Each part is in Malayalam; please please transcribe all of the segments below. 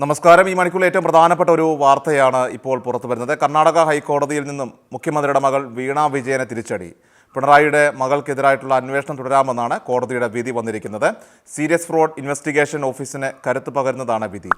നമസ്കാരം. ഈ മണിക്കൂറിൽ ഏറ്റവും പ്രധാനപ്പെട്ട ഒരു വാർത്തയാണ് ഇപ്പോൾ പുറത്തു വരുന്നത്. കർണാടക ഹൈക്കോടതിയിൽ നിന്നും മുഖ്യമന്ത്രിയുടെ മകൾ വീണ വിജയനെ തിരിച്ചടി. പിണറായിയുടെ മകൾക്കെതിരായിട്ടുള്ള അന്വേഷണം തുടരാമെന്നാണ് കോടതിയുടെ വിധി വന്നിരിക്കുന്നത്. സീരിയസ് ഫ്രോഡ് ഇൻവെസ്റ്റിഗേഷൻ ഓഫീസിന് കരുത്ത് പകരുന്നതാണ് വിധി.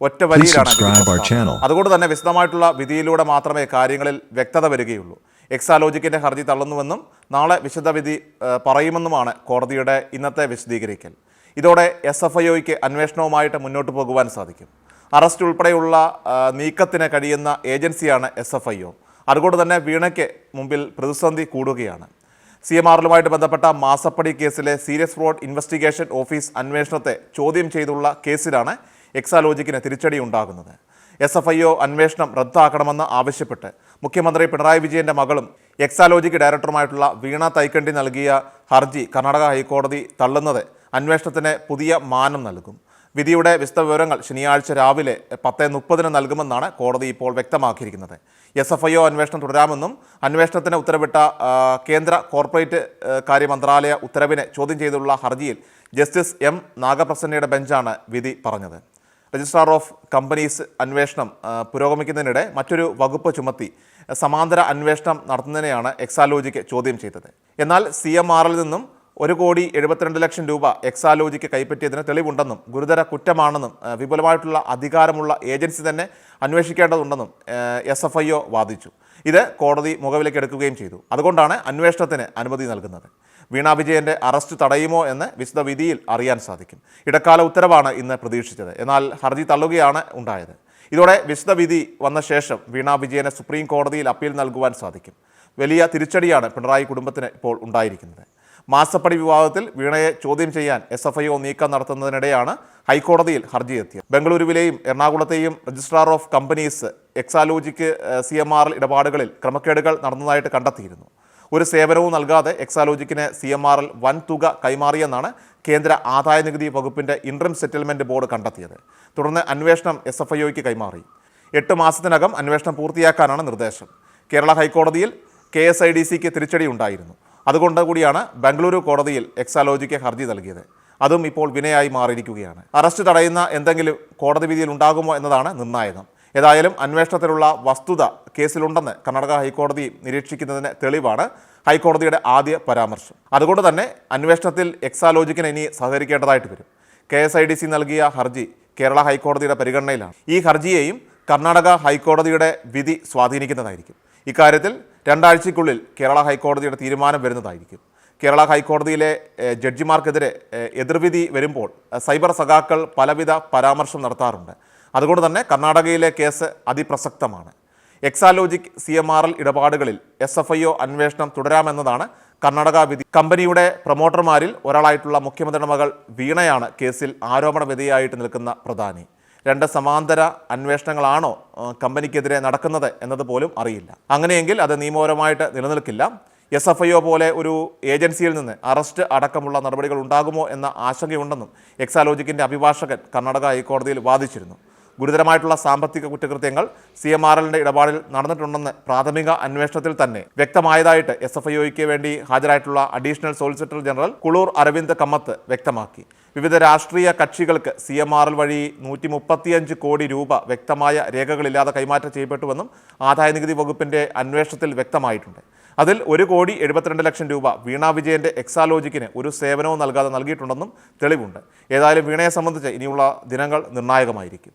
ഒറ്റ വരിയിലാണ്. അതുകൊണ്ട് തന്നെ വിശദമായിട്ടുള്ള വിധിയിലൂടെ മാത്രമേ കാര്യങ്ങളിൽ വ്യക്തത വരികയുള്ളൂ. എക്സാലോജിക്കിന്റെ ഹർജി തള്ളുന്നുവെന്നും നാളെ വിശദവിധി വിധി പറയുമെന്നുമാണ് കോടതിയുടെ ഇന്നത്തെ വിശദീകരിക്കൽ. ഇതോടെ എസ് എഫ് ഐ ഒയ്ക്ക് അന്വേഷണവുമായിട്ട് മുന്നോട്ട് പോകുവാൻ സാധിക്കും. അറസ്റ്റ് ഉൾപ്പെടെയുള്ള നീക്കത്തിന് കഴിയുന്ന ഏജൻസിയാണ് എസ് എഫ് ഐ ഒ. അതുകൊണ്ട് തന്നെ വീണയ്ക്ക് മുമ്പിൽ പ്രതിസന്ധി കൂടുകയാണ്. സി എം ആറിലുമായിട്ട് ബന്ധപ്പെട്ട മാസപ്പടി കേസിലെ സീരിയസ് ഫ്രോഡ് ഇൻവെസ്റ്റിഗേഷൻ ഓഫീസ് അന്വേഷണത്തെ ചോദ്യം ചെയ്തുള്ള കേസിലാണ് എക്സാലോജിക്കിന് തിരിച്ചടി ഉണ്ടാകുന്നത്. എസ് എഫ് ഐ ഒ അന്വേഷണം റദ്ദാക്കണമെന്ന് ആവശ്യപ്പെട്ട് മുഖ്യമന്ത്രി പിണറായി വിജയന്റെ മകളും എക്സാലോജിക്ക് ഡയറക്ടറുമായിട്ടുള്ള വീണ തൈക്കണ്ടി നൽകിയ ഹർജി കർണാടക ഹൈക്കോടതി തള്ളുന്നത് അന്വേഷണത്തിന് പുതിയ മാനം നൽകും. വിധിയുടെ വിശദവിവരങ്ങൾ ശനിയാഴ്ച രാവിലെ പത്ത് മുപ്പതിന് നൽകുമെന്നാണ് കോടതി ഇപ്പോൾ വ്യക്തമാക്കിയിരിക്കുന്നത്. എസ് എഫ് ഐ ഒ അന്വേഷണം തുടരാമെന്നും അന്വേഷണത്തിന് ഉത്തരവിട്ട കേന്ദ്ര കോർപ്പറേറ്റ് കാര്യ മന്ത്രാലയ ഉത്തരവിനെ ചോദ്യം ചെയ്തുള്ള ഹർജിയിൽ ജസ്റ്റിസ് എം നാഗപ്രസന്നയുടെ ബെഞ്ചാണ് വിധി പറഞ്ഞത്. രജിസ്ട്രാർ ഓഫ് കമ്പനീസ് അന്വേഷണം പുരോഗമിക്കുന്നതിനിടെ മറ്റൊരു വകുപ്പ് ചുമത്തി സമാന്തര അന്വേഷണം നടത്തുന്നതിനെയാണ് എക്സാലോജിക്ക് ചോദ്യം ചെയ്തത്. എന്നാൽ സി നിന്നും ഒരു കോടി എഴുപത്തിരണ്ട് ലക്ഷം രൂപ എക്സാലോജിക്ക് കൈപ്പറ്റിയതിന് തെളിവുണ്ടെന്നും ഗുരുതര കുറ്റമാണെന്നും വിപുലമായിട്ടുള്ള അധികാരമുള്ള ഏജൻസി തന്നെ അന്വേഷിക്കേണ്ടതുണ്ടെന്നും എസ് എഫ് ഐ ഒ വാദിച്ചു. ഇത് കോടതി മുഖവിലേക്ക് എടുക്കുകയും ചെയ്തു. അതുകൊണ്ടാണ് അന്വേഷണത്തിന് അനുമതി നൽകുന്നത്. വീണ വിജയന്റെ അറസ്റ്റ് തടയുമോ എന്ന് വിശദ വിധിയിൽ അറിയാൻ സാധിക്കും. ഇടക്കാല ഉത്തരവാണ് ഇന്ന് പ്രതീക്ഷിച്ചത്. എന്നാൽ ഹർജി തള്ളുകയാണ് ഉണ്ടായത്. ഇതോടെ വിശദ വിധി വന്ന ശേഷം വീണ വിജയനെ സുപ്രീം കോടതിയിൽ അപ്പീൽ നൽകുവാൻ സാധിക്കും. വലിയ തിരിച്ചടിയാണ് പിണറായി കുടുംബത്തിന് ഇപ്പോൾ ഉണ്ടായിരിക്കുന്നത്. മാസപ്പടി വിവാദത്തിൽ വീണയെ ചോദ്യം ചെയ്യാൻ എസ് എഫ് ഐ ഒ നീക്കം നടത്തുന്നതിനിടെയാണ് ഹൈക്കോടതിയിൽ ഹർജി എത്തിയത് ബംഗളൂരുവിലെയും എറണാകുളത്തെയും registrar of companies Exalogic C M R ഇടപാടുകളിൽ ക്രമക്കേടുകൾ നടന്നതായിട്ട് കണ്ടെത്തിയിരുന്നു. ഒരു സേവനവും നൽകാതെ എക്സാലോജിക്കിന് സി എം ആറിൽ വൻ തുക കൈമാറിയെന്നാണ് കേന്ദ്ര ആദായ നികുതി വകുപ്പിന്റെ ഇൻട്രം സെറ്റിൽമെന്റ് ബോർഡ് കണ്ടെത്തിയത്. തുടർന്ന് അന്വേഷണം എസ് എഫ് ഐ കൈമാറി. എട്ട് മാസത്തിനകം അന്വേഷണം പൂർത്തിയാക്കാനാണ് നിർദ്ദേശം. കേരള ഹൈക്കോടതിയിൽ കെ എസ് ഐ ഡി സിക്ക് തിരിച്ചടി ഉണ്ടായിരുന്നു അതുകൊണ്ട് കൂടിയാണ് ബംഗളൂരു കോടതിയിൽ എക്സാലോജിക്ക് ഹർജി നൽകിയത്. അതും ഇപ്പോൾ വിനയായി മാറിയിരിക്കുകയാണ്. അറസ്റ്റ് തടയുന്ന എന്തെങ്കിലും കോടതി വിധിയിൽ ഉണ്ടാകുമോ എന്നതാണ് നിർണായകം. ഏതായാലും അന്വേഷണത്തിലുള്ള വസ്തുത കേസിലുണ്ടെന്ന് കർണാടക ഹൈക്കോടതി നിരീക്ഷിക്കുന്നതിന് തെളിവാണ് ഹൈക്കോടതിയുടെ ആദ്യ പരാമർശം. അതുകൊണ്ട് തന്നെ അന്വേഷണത്തിൽ എക്സാലോജിക്കിന് ഇനി സഹകരിക്കേണ്ടതായിട്ട് വരും. K S I D C നൽകിയ ഹർജി കേരള ഹൈക്കോടതിയുടെ പരിഗണനയിലാണ്. ഈ ഹർജിയെയും കർണാടക ഹൈക്കോടതിയുടെ വിധി സ്വാധീനിക്കുന്നതായിരിക്കും. ഇക്കാര്യത്തിൽ രണ്ടാഴ്ചയ്ക്കുള്ളിൽ കേരള ഹൈക്കോടതിയുടെ തീരുമാനം വരുന്നതായിരിക്കും. കേരള ഹൈക്കോടതിയിലെ ജഡ്ജിമാർക്കെതിരെ എതിർവിധി വരുമ്പോൾ സൈബർ സഖാക്കൾ പലവിധ പരാമർശം നടത്താറുണ്ട്. അതുകൊണ്ട് തന്നെ കർണാടകയിലെ case അതിപ്രസക്തമാണ്. Exalogic C M R L ഇടപാടുകളിൽ എസ് എഫ് ഐ ഒ അന്വേഷണം തുടരാമെന്നതാണ് കർണാടക വിധി. കമ്പനിയുടെ പ്രൊമോട്ടർമാരിൽ ഒരാളായിട്ടുള്ള മുഖ്യമന്ത്രിയുടെ മകൾ വീണയാണ് കേസിൽ ആരോപണ വിധേയായിട്ട് നിൽക്കുന്ന പ്രധാനി. രണ്ട് സമാന്തര അന്വേഷണങ്ങളാണോ കമ്പനിക്കെതിരെ നടക്കുന്നത് എന്നത് പോലും അറിയില്ല. അങ്ങനെയെങ്കിൽ അത് നിയമപരമായിട്ട് നിലനിൽക്കില്ല. എസ് എഫ് ഐ ഒ പോലെ ഒരു ഏജൻസിയിൽ നിന്ന് അറസ്റ്റ് അടക്കമുള്ള നടപടികൾ ഉണ്ടാകുമോ എന്ന ആശങ്കയുണ്ടെന്നും എക്സാലോജിക്കിന്റെ അഭിഭാഷകൻ കർണാടക ഹൈക്കോടതിയിൽ വാദിച്ചിരുന്നു. ഗുരുതരമായിട്ടുള്ള സാമ്പത്തിക കുറ്റകൃത്യങ്ങൾ സി എം ആർ എല്ലിന്റെ ഇടപാടിൽ നടന്നിട്ടുണ്ടെന്ന് പ്രാഥമിക അന്വേഷണത്തിൽ തന്നെ വ്യക്തമായതായിട്ട് എസ് എഫ് ഐ ഒയ്ക്ക് വേണ്ടി ഹാജരായിട്ടുള്ള additional solicitor general Kulur Aravind Kamath വ്യക്തമാക്കി. വിവിധ രാഷ്ട്രീയ കക്ഷികൾക്ക് സി എം ആർ എൽ വഴി നൂറ്റി മുപ്പത്തിയഞ്ച് കോടി രൂപ വ്യക്തമായ രേഖകളില്ലാതെ കൈമാറ്റം ചെയ്യപ്പെട്ടുവെന്നും ആദായ നികുതി വകുപ്പിന്റെ അന്വേഷണത്തിൽ വ്യക്തമായിട്ടുണ്ട്. അതിൽ ഒരു കോടി എഴുപത്തിരണ്ട് ലക്ഷം രൂപ വീണ വിജയന്റെ എക്സാലോജിക്കിന് ഒരു സേവനവും നൽകാതെ നൽകിയിട്ടുണ്ടെന്നും തെളിവുണ്ട്. ഏതായാലും വീണയെ സംബന്ധിച്ച് ഇനിയുള്ള ദിനങ്ങൾ നിർണായകമായിരിക്കും.